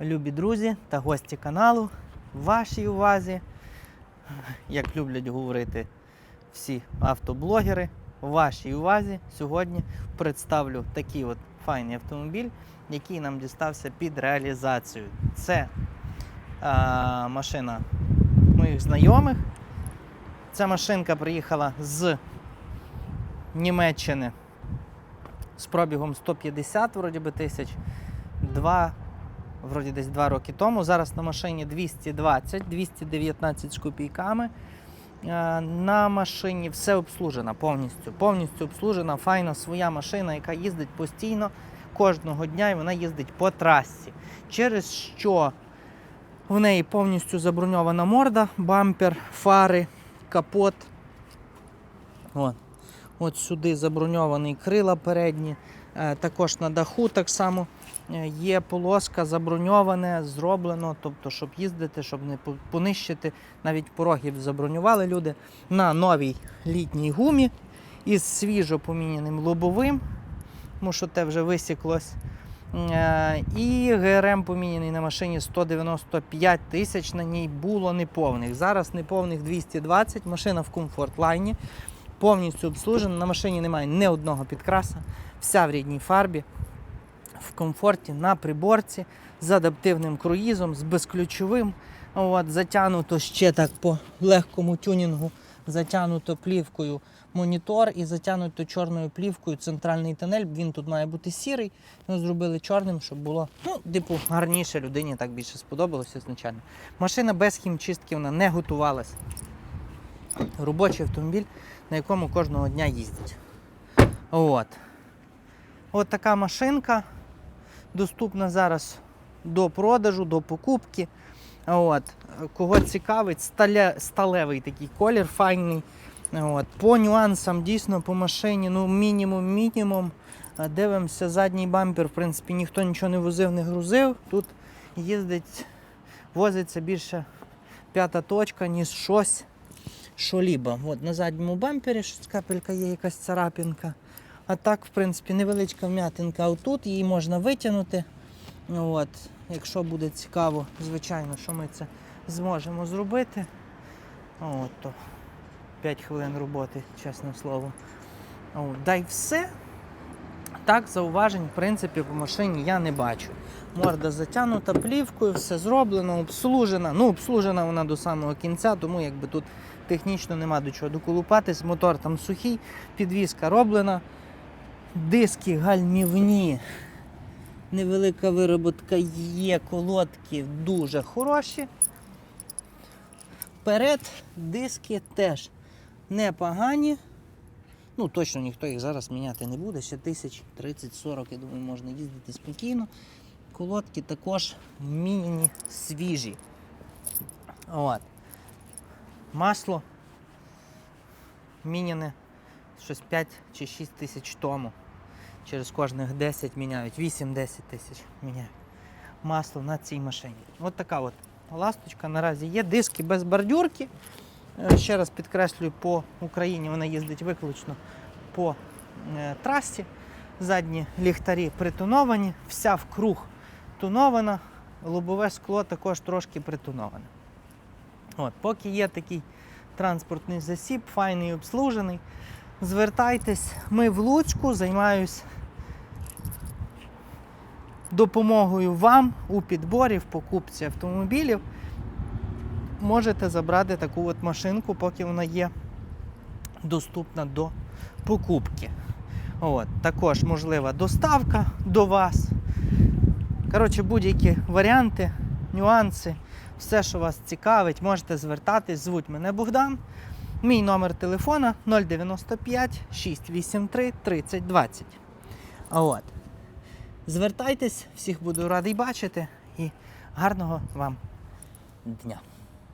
Любі друзі та гості каналу, вашій увазі, як люблять говорити всі автоблогери, вашій увазі сьогодні представлю такий от файний автомобіль, який нам дістався під реалізацію. Це а, машина моїх знайомих. Ця машинка приїхала з Німеччини з пробігом 150 вроді би, тисяч. Два вроді десь два роки тому. Зараз на машині 220, 219 з копійками. Е, На машині все обслужено повністю. Повністю обслужена, файна своя машина, яка їздить постійно кожного дня і вона їздить по трасі. Через що в неї повністю заброньована морда, бампер, фари, капот. От. От сюди заброньований крила передні. Е, Також на даху так само є полоска заброньоване, зроблено, тобто, щоб їздити, щоб не понищити. Навіть порогів забронювали люди на новій літній гумі із свіжо поміняним лобовим, тому що те вже висіклось. Е, І ГРМ поміняний на машині 195 тисяч на ній було неповних. Зараз неповних 220, машина в комфорт-лайні повністю обслужена. На машині немає ні одного підкраса, вся в рідній фарбі, в комфорті, на приборці, з адаптивним круїзом, з безключовим. От, затягнуто ще так по легкому тюнінгу, затягнуто плівкою монітор і затягнуто чорною плівкою центральний тунель. Він тут має бути сірий. Його зробили чорним, щоб було ну, типу, гарніше людині так більше сподобалося звичайно. Машина без хімчистки вона не готувалась. Робочий автомобіль, на якому кожного дня їздять. От. От така машинка доступна зараз до продажу, до покупки. От. Кого цікавить, сталя, сталевий такий колір файний. От. По нюансам дійсно по машині, ну мінімум, мінімум. Е, Дивимося, задній бампер, в принципі, ніхто нічого не возив, не грузив. Тут їздить, возиться більше п'ята точка, ніж щось що-лібо. На задньому бампері капелька є, якась царапінка. А так, в принципі, невеличка вм'ятинка отут, її можна витягнути. От. Якщо буде цікаво, звичайно, що ми це зможемо зробити. От, то 5 хвилин роботи, чесне слово. От, да й все. Так, зауважень, в принципі, по машині я не бачу. Морда затягнута плівкою, все зроблено, обслужена. Ну, обслужена вона до самого кінця, тому якби тут технічно нема до чого доколупатись. Мотор там сухий, підвізка роблена. Диски гальмівні. Невелика вироботка є, колодки дуже хороші. Вперед диски теж непогані. Ну, точно ніхто їх зараз міняти не буде. Ще тисяч 30-40, я думаю, можна їздити спокійно. Колодки також міняні свіжі. От. Масло міняне щось 5 чи 6 тисяч тому. Через кожних 10 міняють, 8-10 тисяч міняють. Масло на цій машині. От така от ласточка наразі є. Диски без бордюрки. Е, Ще раз підкреслюю, по Україні вона їздить виключно по е, трасі. Задні ліхтарі притоновані, вся вкруг тонована, лобове скло також трошки притоноване. От, поки є такий транспортний засіб, файний обслужений, звертайтесь. Ми в Луцьку займаюсь допомогою вам у підборі, в покупці автомобілів можете забрати таку от машинку, поки вона є доступна до покупки. От, також можлива доставка до вас. Коротше, будь-які варіанти, нюанси, все, що вас цікавить, можете звертатись. Звуть мене Богдан. Мій номер телефона 095 683 3020. От. Звертайтесь, всіх буду радий бачити і гарного вам дня.